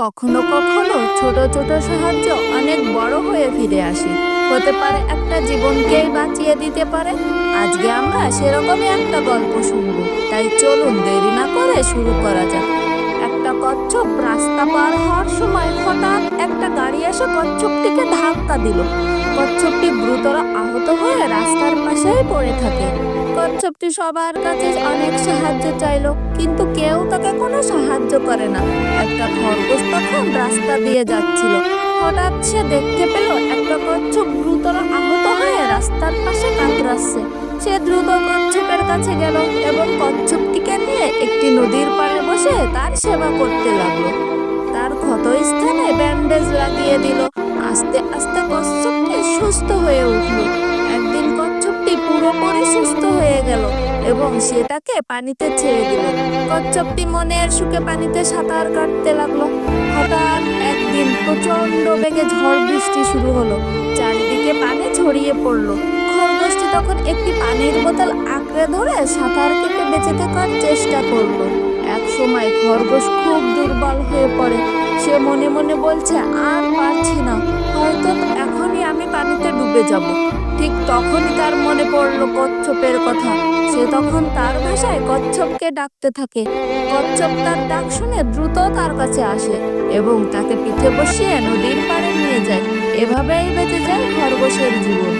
কখনো কখনো ছোট ছোট সাহায্য অনেক বড় হয়ে ফিরে আসে। হতে পারে একটা জীবনকেই বাঁচিয়ে দিতে পারে। আজকে আমরা সেরকমই একটা গল্প শুনব। তাই চলুন দেরি না করে শুরু করা যাক। একটা কচ্ছপ রাস্তা পার হওয়ার সময় হঠাৎ একটা গাড়ি এসে কচ্ছপটিকে ধাক্কা দিল। কচ্ছপটি গুরুতর আহত হয়ে রাস্তার পাশেই পড়ে থাকে। কচ্ছপটি সবার কাছে অনেক সাহায্য চাইলো, কিন্তু কেউ তাকে কোনো সাহায্য করে না। একটা খরগোশ তখন রাস্তা দিয়ে যাচ্ছিল। হঠাৎ সে দেখতে পেল একটা কচ্ছপ গুরুতর আহত হয়ে রাস্তার পাশে কাতরাচ্ছে। সে দ্রুত কচ্ছপের কাছে গেল এবং কচ্ছপটিকে নিয়ে একটি নদীর পাড়ে বসে তার সেবা করতে লাগল। তার ক্ষত স্থানে ব্যান্ডেজ লাগিয়ে দিল। আস্তে আস্তে কচ্ছপটি সুস্থ হয়ে উঠল। একদিন কচ্ছপটি পুরোপুরি সুস্থ হয়ে গেল। এবং সেটাকে পানিতে ছেড়ে দিল। কচ্ছপটি মনের সুখে পানিতে সাঁতার কাটতে লাগল। হঠাৎ একদিন প্রচণ্ড বেগে ঝড় বৃষ্টি শুরু হলো। চারিদিকে পানি ছড়িয়ে পড়ল। খরগোশটি তখন একটি পানির বোতল আঁকড়ে ধরে সাঁতার কেটে বেঁচে থাকার চেষ্টা করল। এক সময় খরগোশ খুব দুর্বল হয়ে পড়ে। সে মনে মনে বলছে, আর পারছি না। হয়তো এখনই আমি পানিতে ডুবে যাব। ঠিক তখনই তার মনে পড়ল কচ্ছপের কথা। সে তখন তার ভাষায় কচ্ছপকে ডাকতে থাকে। কচ্ছপ তার ডাক শুনে দ্রুত তার কাছে আসে এবং তাকে পিঠে বসিয়ে নদীর পাড়ে নিয়ে যায়। এভাবেই বেঁচে যায় খরগোশের জীবন।